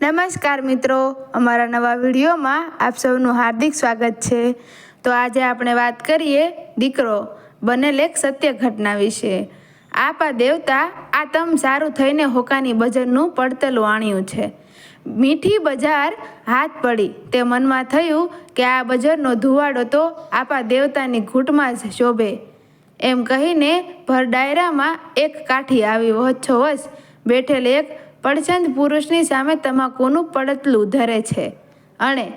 નમસ્કાર મિત્રો, અમારા નવા વિડીયોમાં આપ સૌનું હાર્દિક સ્વાગત છે. તો આજે આપણે વાત કરીએ દીકરો બનેલ એક સત્ય ઘટના વિશે. આપા દેવતા આ તમ સારું થઈને હોકાની બજારનું પડતલું આણ્યું છે. મીઠી બજાર હાથ પડી. તે મનમાં થયું કે આ બજારનો ધુવાડો તો આપા દેવતાની ઘૂંટમાં જ શોભે. એમ કહીને ભર ડાયરામાં એક કાઠી આવી વચ્ચોવચ બેઠેલ એક પડચંદ પુરુષની સામે તમાકુનું પડતલું ધરે છે. અને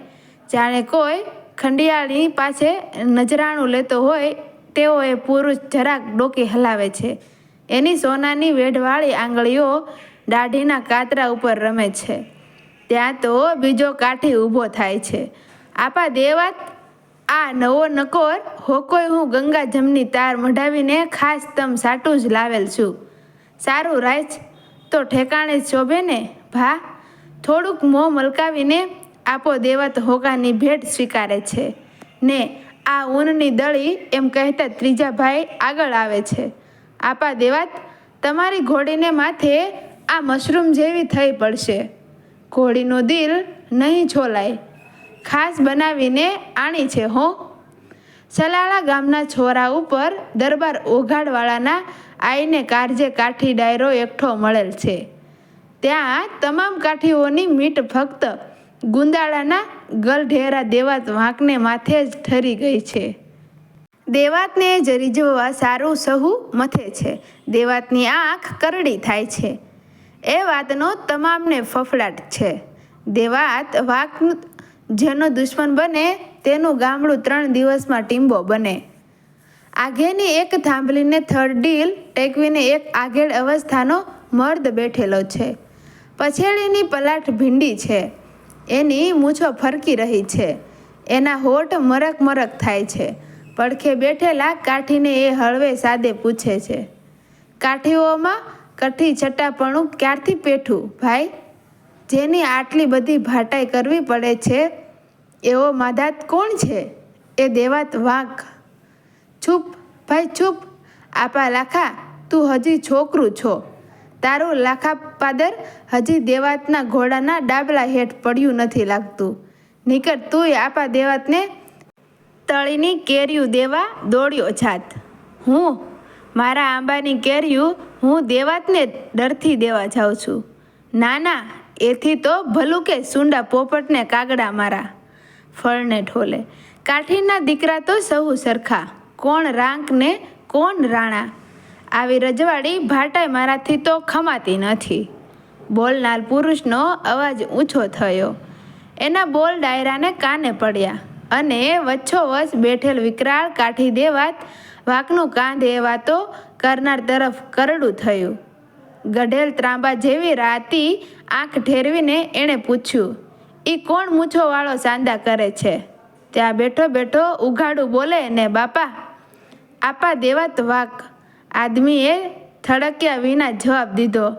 જાણે કોઈ ખંડિયાળની પાસે નજરાણું લેતો હોય તેઓ એ પુરુષ જરાક ડોકી હલાવે છે. એની સોનાની વેઢવાળી આંગળીઓ દાઢીના કાતરા ઉપર રમે છે. ત્યાં તો બીજો કાઠી ઊભો થાય છે. આપા દેવાત, આ નવો નકોર, હોકોય હું ગંગા જમની તાર મઢાવીને ખાસ તમ સાટું જ લાવેલ છું. સારું રાજ તો ઠેકાણે શોભે ને? ભા, થોડુંક મોં મલકાવીને આપો દેવત હોકાની ભેટ સ્વીકારે છે. ને, આ ઊનની દળી એમ કહેતા ત્રીજા ભાઈ આગળ આવે છે. આપા દેવાત, તમારી ઘોડીને માથે આ મશરૂમ જેવી થઈ પડશે. ઘોડીનું દિલ નહીં છોલાય. ખાસ બનાવીને આણી છે, હો. સલાળા ગામના છોરા ઉપર દરબાર ઓઘાડવાળાના આઈને કારજે કાઠી ડાયરો એકઠો મળેલ છે. ત્યાં તમામ કાઠીઓની મીટ ફક્ત ગુંદાળાના ગલઢેરા દેવાત વાંકને માથે જ ઠરી ગઈ છે. દેવાતને જ રીઝવવા સારું સહુ મથે છે. દેવાતની આંખ કરડી થાય છે. એ વાતનો તમામને ફફડાટ છે. દેવાત વાક જેનો દુશ્મન બને તેનું ગામડું ત્રણ દિવસમાં ટીંબો બને. આગેની એક થાંભલીને થર્ડ ડીલ ટેકવીને એક આગેળ અવસ્થાનો મર્દ બેઠેલો છે. પછેડીની પલાઠ ભીંડી છે. એની મૂછો ફરકી રહી છે. એના હોઠ મરક મરક થાય છે. પડખે બેઠેલા કાઠીને એ હળવે સાદે પૂછે છે. કાઠીઓમાં કઠી છટાપણું ક્યારથી પેઠું, ભાઈ? જેની આટલી બધી ભાટાઈ કરવી પડે છે, એવો માદાત કોણ છે? એ દેવાત વાંક ચૂપ, ભાઈ છૂપ આપા લાખા, તું હજી છોકરું છો. તારું લાખા પાદર હજી દેવાતના ઘોડાના ડાબલા હેઠ પડ્યું નથી લાગતું. નીકળ તુંય આપા દેવાતને તળીની કેરીયું દેવા દોડ્યો જાત હું, મારા આંબાની કેરીયું હું દેવાતને ડરથી દેવા જાઉં છું. ના ના એથી તો ભલું કે સુંડા પોપટને કાગડા મારા. ફળને ઠોલે કાઠીના દીકરા તો સહુ સરખા. કોણ રાંક ને કોણ રાણા? આવી રજવાડી ભાટાઈ મારાથી તો ખમાતી નથી. બોલનાર પુરુષનો અવાજ ઊંચો થયો. એના બોલ ડાયરાને કાને પડ્યા અને વચ્છોવચ બેઠેલ વિકરાળ કાઠી દેવાત વાકનું કાંધ એ વાતો કરનાર તરફ કરડું થયું. ગઢેલ ત્રાંબા જેવી રાતી આંખ ઠેરવીને એણે પૂછ્યું એ કોણ મૂછોવાળો સાંદા કરે છે? ત્યાં બેઠો બેઠો ઉઘાડું બોલે ને, બાપા, આપા દેવાત વાક. આદમીએ થડક્યા વિના જવાબ દીધો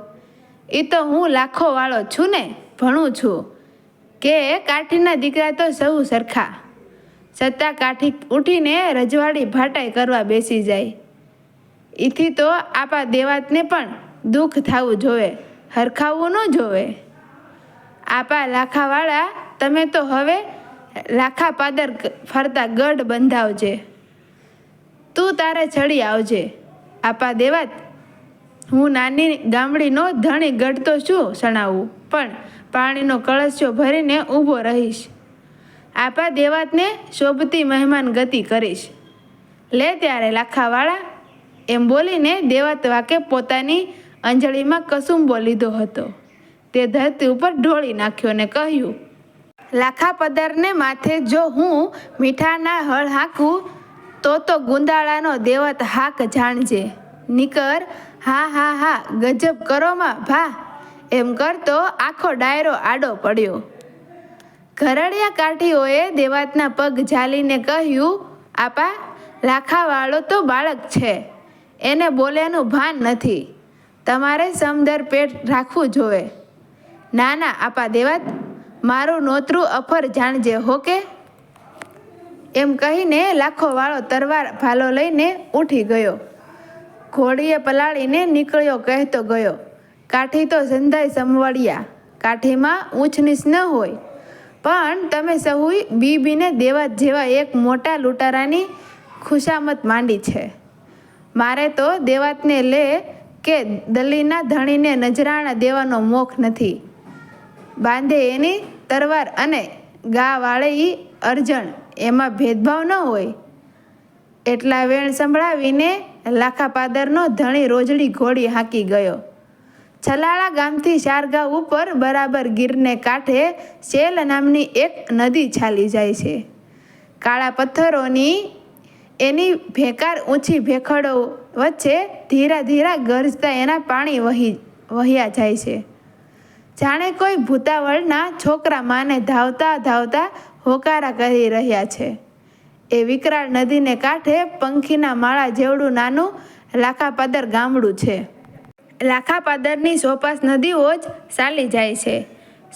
એ તો હું લાખો વાળો છું ને, ભણું છું. કે કાઠીના દીકરા તો સૌ સરખા. સત્તા કાઠી ઉઠીને રજવાડી ભાટાઈ કરવા બેસી જાય. એથી તો આપા દેવાતને પણ દુઃખ થવું જોવે હરખાવવું ન જોવે. આપા લાખાવાળા, તમે તો હવે લાખા પાદર ફરતા ગઢ બંધાવજે. તું તારે ચડી આવજે. આપા દેવાત. હું નાની ગામડીનો ધણી ગઢતો છું સણાવું? પણ પાણીનો કળશો ભરીને ઊભો રહીશ. આપા દેવાતને શોભતી મહેમાન ગતિ કરીશ. લે ત્યારે લાખાવાળા. એમ બોલીને દેવાત વાકે પોતાની અંજળીમાં કસુંબો લીધો હતો. તે ધરતી ઉપર ઢોળી નાખ્યો ને કહ્યું લાખા પદરને માથે જો હું મીઠાના હળ હાંકું, તો તો ગુંદાળાનો દેવત હાક જાણજે. નિકર, હા હા હા, ગજબ કરોમાં, ભા. એમ કરતો આખો ડાયરો આડો પડ્યો. ઘરડિયા કાઠીઓએ દેવાતના પગ ઝાલીને કહ્યું, આપા, લાખાવાળો તો બાળક છે. એને બોલેનું ભાન નથી. તમારે સમદર પેટ રાખવું જોવે. ના ના, આપા દેવાત મારું નોતરું અફર જાણજે હો કે એમ કહીને લાખો વાળો તરવાર ભાલો લઈને ઉઠી ગયો. ઘોડીએ પલાળીને નીકળ્યો કહેતો ગયો, કાઠી તો સંધાઈ સંવળ્યા કાઠીમાં ઊંચનીચ ન હોય. પણ તમે સહુય બીબીને દેવા જેવા એક મોટા લૂંટારાની ખુશામત માંડી છે. મારે તો દેવાતને લે કે દલીના ધણીને નજરાણા દેવાનો મોખ નથી. બાંધે એની તરવાર અને ગા વાળે ઈ અર્જણ. એમાં ભેદભાવ ન હોય. એટલા વેણ સંભળાવીને લાખા પાદરનો ધણી રોજડી ઘોડી હાંકી ગયો. છલાળા ગામથી ચારગાંવ ઉપર બરાબર ગીરને કાંઠે શેલ નામની એક નદી છાલી જાય છે. કાળા પથ્થરોની એની ભેકાર ઊંચી ભેખડો વચ્ચે ધીરા ધીરા ગરજતા એના પાણી વહી, વહ્યા જાય છે. જાણે કોઈ ભૂતાવળના છોકરા માને ધાવતા ધાવતા હોકારા કરી રહ્યા છે. એ વિકરાળ નદીને કાંઠે પંખીના માળા જેવડું નાનું લાખાપાદર ગામડું છે. લાખાપાદરની સોપાસ નદીઓ જ ચાલી જાય છે.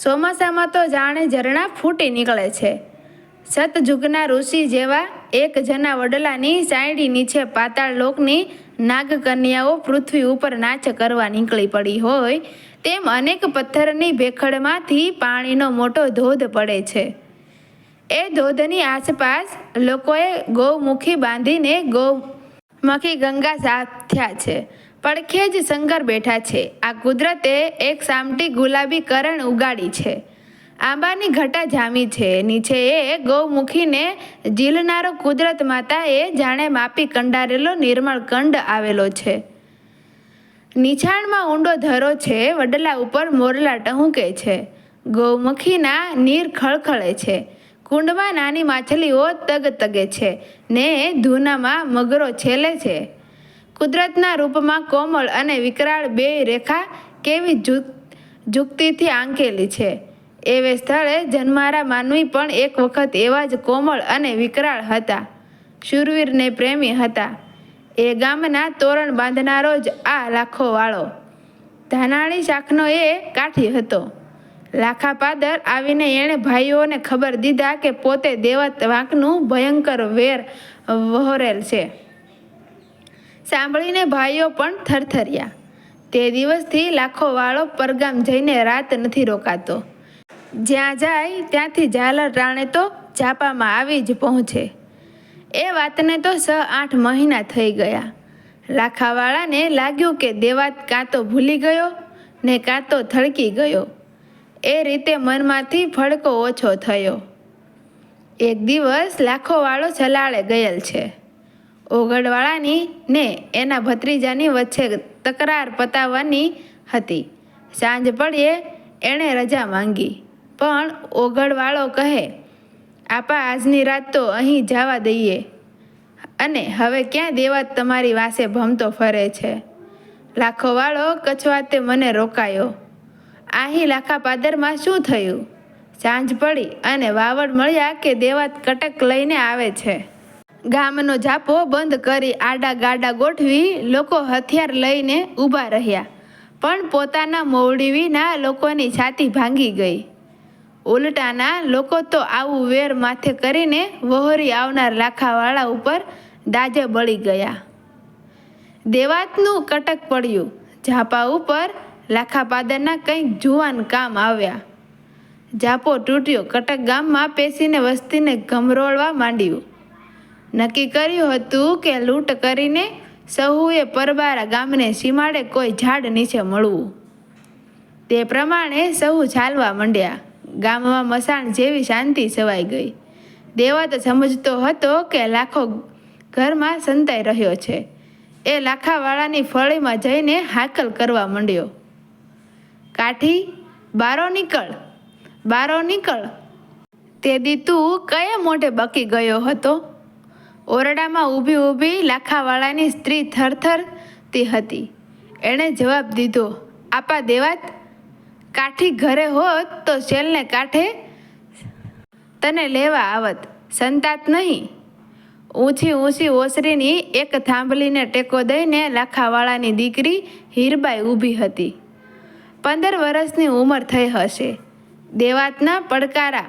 ચોમાસામાં તો જાણે ઝરણા ફૂટી નીકળે છે. સતજુગના ઋષિ જેવા એક જના વડલાની સાયડી નીચે પાતાળ લોકની નાગકન્યાઓ પૃથ્વી ઉપર નાચ કરવા નીકળી પડી હોય, તેમ અનેક પથ્થરની ભેખડમાંથી પાણીનો મોટો ધોધ પડે છે. એ ધોધની આસપાસ લોકોએ ગૌમુખી બાંધીને ગૌમુખી ગંગા સાથ્યા છે. પડખે જ શંકર બેઠા છે. આ કુદરતે એક સામટી ગુલાબી કરણ ઉગાડી છે. આંબાની ઘટા જામી છે. નીચે એ ગૌમુખીને ઝીલનારો કુદરત માતાએ જાણે માપી કંડારેલો નિર્મળ કંડ આવેલો છે. નીચાણમાં ઊંડો ધરો છે, વડલા ઉપર મોરલા ટહુકે છે. ગૌમુખીના નીર ખળખળે છે. કુંડમાં નાની માછલીઓ તગ તગે છે ને ધૂનામાં મગરો છેલે છે. કુદરતના રૂપમાં કોમળ અને વિકરાળ બે રેખા કેવી જુક્તિથી આંકેલી છે. એવે સ્થળે જન્મારા માનવી પણ એક વખત એવા જ કોમળ અને વિકરાળ હતા. શુરવીરને પ્રેમી હતા. એ ગામના તોરણ બાંધનારો જ આ લાખો વાળો. ધાનાણી શાખનો એ કાઠી હતો. લાખા પાદર આવીને એણે ભાઈઓને ખબર દીધા કે પોતે દેવત વાંકનું ભયંકર વેર વહોરેલ છે. સાંભળીને ભાઈઓ પણ થરથર્યા. તે દિવસથી લાખો વાળો પરગામ જઈને રાત નથી રોકાતો. જ્યાં જાય ત્યાંથી ઝાલર ટાણે તો ઝાપામાં આવી જ પહોંચે. એ વાતને તો છ આઠ મહિના થઈ ગયા. લાખાવાળાને લાગ્યું કે દેવાત કાં તો ભૂલી ગયો ને કાં તો થળકી ગયો. એ રીતે મનમાંથી ફડકો ઓછો થયો. એક દિવસ લાખોવાળો ચલાળે ગયેલ છે. ઓગળવાળાની ને એના ભત્રીજાની વચ્ચે તકરાર પતાવવાની હતી. સાંજ પડે એણે રજા માંગી. પણ ઓગળવાળો કહે, આપા, આજની રાત તો અહીં જવા દઈએ. અને હવે ક્યાં દેવા તમારી વાસે ભમતો ફરે છે? લાખોવાળો કચવાતે મને રોકાયો. આહી લાખા પાદરમાં શું થયું? સાંજ પડી અને વાવડ મળ્યા કે દેવાત કટક લઈને આવે છે. ગામનો જાપો બંધ કરી આડા ગાડા ગોઠવી લોકો હથિયાર લઈને ઊભા રહ્યા, પણ પોતાના મોવડી વિના લોકોની છાતી ભાંગી ગઈ. ઉલટાના લોકો તો આવું વેર માથે કરીને વહોરી આવનાર લાખાવાળા ઉપર દાજે બળી ગયા. દેવાતનું કટક પડ્યું. ઝાપા ઉપર લાખાપાદરના કંઈક જુવાન કામ આવ્યા. ઝાપો તૂટ્યો. કટક ગામમાં પેસીને વસ્તીને ગમરોળવા માંડ્યું. નક્કી કર્યું હતું કે લૂંટ કરીને સહુએ પરબારા ગામને સીમાડે કોઈ ઝાડ નીચે મળવું. તે પ્રમાણે સહુ ચાલવા માંડ્યા. ગામમાં મસાણ જેવી શાંતિ છવાઈ ગઈ. દેવત સમજતો હતો કે લાખો ઘરમાં સંતાઈ રહ્યો છે. એ લાખાવાળાની ફળીમાં જઈને હાકલ કરવા માંડ્યો. કાઠી, બારો નીકળ બારો નીકળ. તે દી તું કયા મોઢે બકી ગયો હતો? ઓરડામાં ઊભી ઊભી લાખાવાળાની સ્ત્રી થરથરતી હતી. એણે જવાબ દીધો, આપા દેવાત કાઠી ઘરે હોત તો શેલને કાંઠે તને લેવા આવત. સંતાત નહીં. ઊંચી ઊંચી ઓસરીની એક થાંભલીને ટેકો દઈને લાખાવાળાની દીકરી હીરબાઈ ઊભી હતી. પંદર વર્ષની ઉંમર થઈ હશે. દેવાતના પડકારા,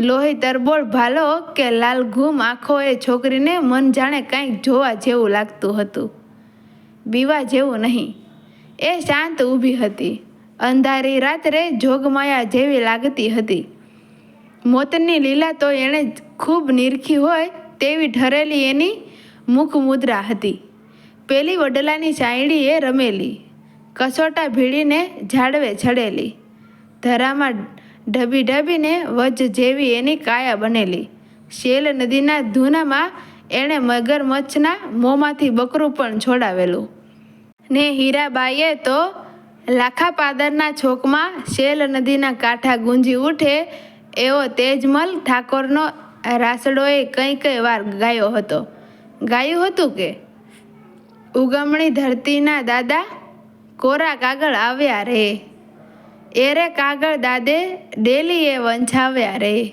લોહી તરબોળ ભાલો કે લાલ ઘૂમ આંખોએ છોકરીને મન જાણે કંઈક જોવા જેવું લાગતું હતું. બીવા જેવું નહીં. એ શાંત ઊભી હતી. અંધારી રાત્રે જોગમાયા જેવી લાગતી હતી. મોતની લીલા તો એણે ખૂબ નિરખી હોય તેવી ઠરેલી એની મુખ મુદ્રા હતી. પેલી વડલાની ચાયડીએ રમેલી, કસોટા ભીડીને ઝાડવે ચડેલી, ધરામાં ઢબી ઢબીને વજ જેવી એની કાયા બનેલી. શેલ નદીના ધૂનામાં એણે મગરમચ્છના મોંમાંથી બકરું પણ છોડાવેલું. ને હીરાબાઈએ તો લાખા પાદરના છોકમાં શેલ નદીના કાંઠા ગુંજી ઉઠે એવો તેજમલ ઠાકોરનો રાસડોએ કંઈ કંઈ વાર ગાયો હતો. ગાયું હતું કે? ઉગમણી ધરતીના દાદા કોરા કાગળ આવ્યા રે. એરે કાગળ દાદે ડેલીએ વંછાવ્યા રે.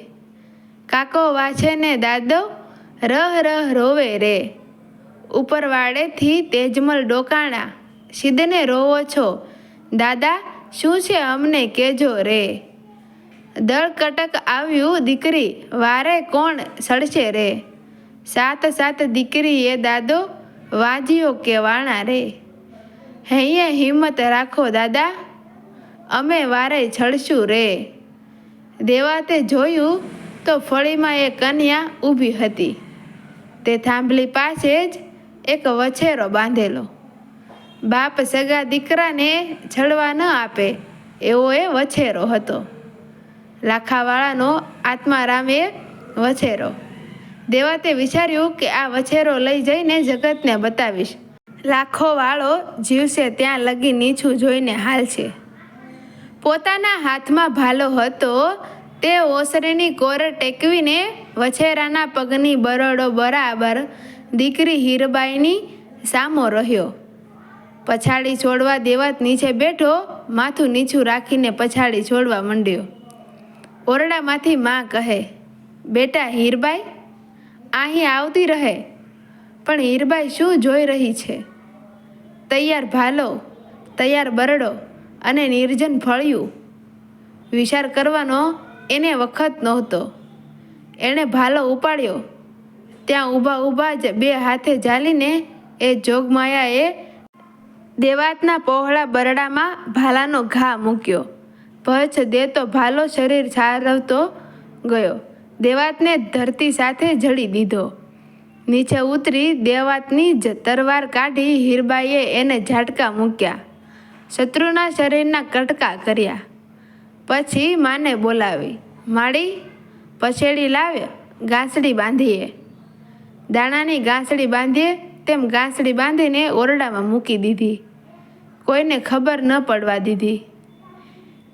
કાકો વાછે ને દાદો રહ રહ રોવે રે. ઉપરવાડેથી તેજમલ ડોકાણા સિદ્ધને રોવો છો. દાદા, શું છે અમને કેજો રે? દળ કટક આવ્યું દીકરી, વારે કોણ સડશે રે? સાત સાત દીકરી એ દાદો, વાજીઓ કે વાણા રે. હૈયે હિંમત રાખો દાદા, અમે વારે છડશું રે. દેવાતે જોયું તો ફળીમાં એ કન્યા ઊભી હતી. તે થાંભલી પાસે જ એક વછેરો બાંધેલો. બાપ સગા દીકરાને છળવા ન આપે એવો એ વછેરો હતો. લાખાવાળાનો આત્મારામે વછેરો. દેવાતે વિચાર્યું કે આ વછેરો લઈ જઈને જગતને બતાવીશ. લાખો વાળો જીવશે ત્યાં લગી નીચું જોઈને હાલ છે. પોતાના હાથમાં ભાલો હતો, તે ઓસરીની કોર ટેકવીને વછેરાના પગની બરડો બરાબર દીકરી હીરબાઈની સામો રહ્યો. પછાડી છોડવા દેવાત નીચે બેઠો, માથું નીચું રાખીને પછાડી છોડવા માંડ્યો. ઓરડામાંથી માં કહે, બેટા હીરબાઈ અહીં આવતી રહે. પણ હીરબાઈ શું જોઈ રહી છે? તૈયાર ભાલો, તૈયાર બરડો અને નિર્જન ફળ્યું. વિચાર કરવાનો એને વખત નહોતો. એણે ભાલો ઉપાડ્યો. ત્યાં ઊભા ઊભા જ બે હાથે ઝાલીને એ જોગમાયાએ દેવાતના પહોળા બરડામાં ભાલાનો ઘા મૂક્યો. ભચ દેતો ભાલો શરીર સારવતો ગયો. દેવાતને ધરતી સાથે જડી દીધો. નીચે ઉતરી દેવાતની જ તરવાર કાઢી હીરબાઈએ એને ઝાટકા મૂક્યા. શત્રુના શરીરના કટકા કર્યા. પછી માને બોલાવી, માડી, પછેડી લાવ્યો, ગાંસડી બાંધીએ. દાણાની ગાંસડી બાંધીએ તેમ ગાંસડી બાંધીને ઓરડામાં મૂકી દીધી. કોઈને ખબર ન પડવા દીધી.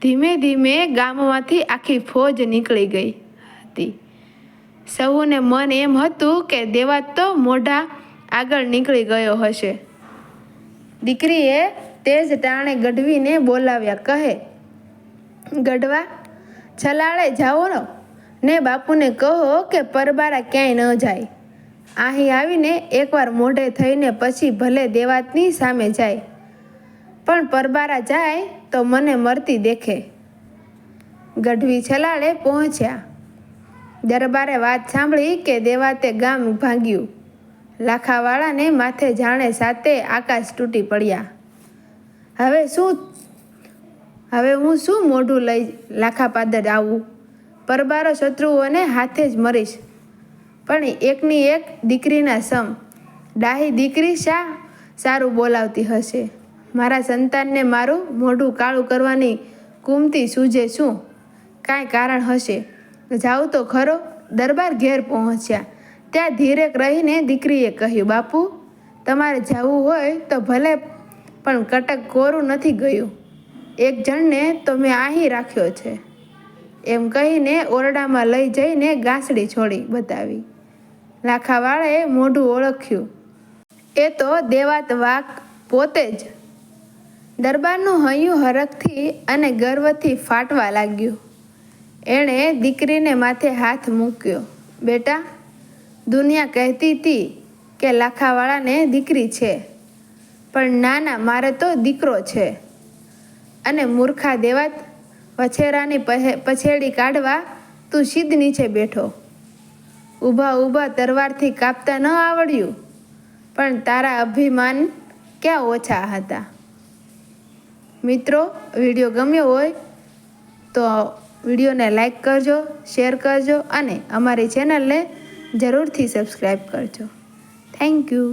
ધીમે ધીમે ગામમાંથી આખી ફોજ નીકળી ગઈ હતી. સૌને મન એમ હતું કે દેવાત તો મોઢા આગળ નીકળી ગયો હશે. દીકરીએ તેજ ટાણે ગઢવીને બોલાવ્યા, કહે, ગઢવા, છલાળે જાઓનો ને બાપુને કહો કે પરબારા ક્યાંય ન જાય. અહીં આવીને એકવાર મોઢે થઈને પછી ભલે દેવાતની સામે જાય. પણ પરબારા જાય તો મને મરતી દેખે. ગઢવી છલાળે પહોંચ્યા. દરબારે વાત સાંભળી કે દેવાતે ગામ ભાંગ્યું. લાખાવાળાને માથે જાણે સાથે આકાશ તૂટી પડ્યા. હવે શું? હવે હું શું મોઢું લઈ લાખા પાદર આવું? પરબારો શત્રુઓને હાથે જ મરીશ. પણ એકની એક દીકરીના સમ. ડાહી દીકરી શા સારું બોલાવતી હશે? મારા સંતાનને મારું મોઢું કાળું કરવાની કુમતી સૂજે શું? કાંઈ કારણ હશે? જાઉં તો ખરો, દરબાર ઘેર પહોંચ્યા. ત્યાં ધીરેક રહીને દીકરીએ કહ્યું, બાપુ, તમારે જવું હોય તો ભલે, પણ કટક કોરું નથી ગયું. એક જણને તો મેં અહીં રાખ્યો છે. એમ કહીને ઓરડામાં લઈ જઈને ગાંસડી છોડી બતાવી. લાખાવાળાએ મોઢું ઓળખ્યું. એ તો દેવાત વાક પોતે જ દરબારનું હૈયું હરખથી અને ગર્વથી ફાટવા લાગ્યું. એણે દીકરીને માથે હાથ મૂક્યો. બેટા, દુનિયા કહેતી હતી કે લાખાવાળાને દીકરી છે, પણ ના ના મારે તો દીકરો છે. અને મૂર્ખા દેવાત, વછેરાની પછેડી કાઢવા તું સીધ નીચે બેઠો. ઊભા ઊભા તરવારથી કાપતા ન આવડ્યું, પણ તારા અભિમાન ક્યાં ઓછા હતા. મિત્રો, વીડિયો ગમ્યો હોય તો વિડીયોને લાઈક કરજો, શેર કરજો અને અમારી ચેનલને જરૂરથી સબસ્ક્રાઈબ કરજો. Thank you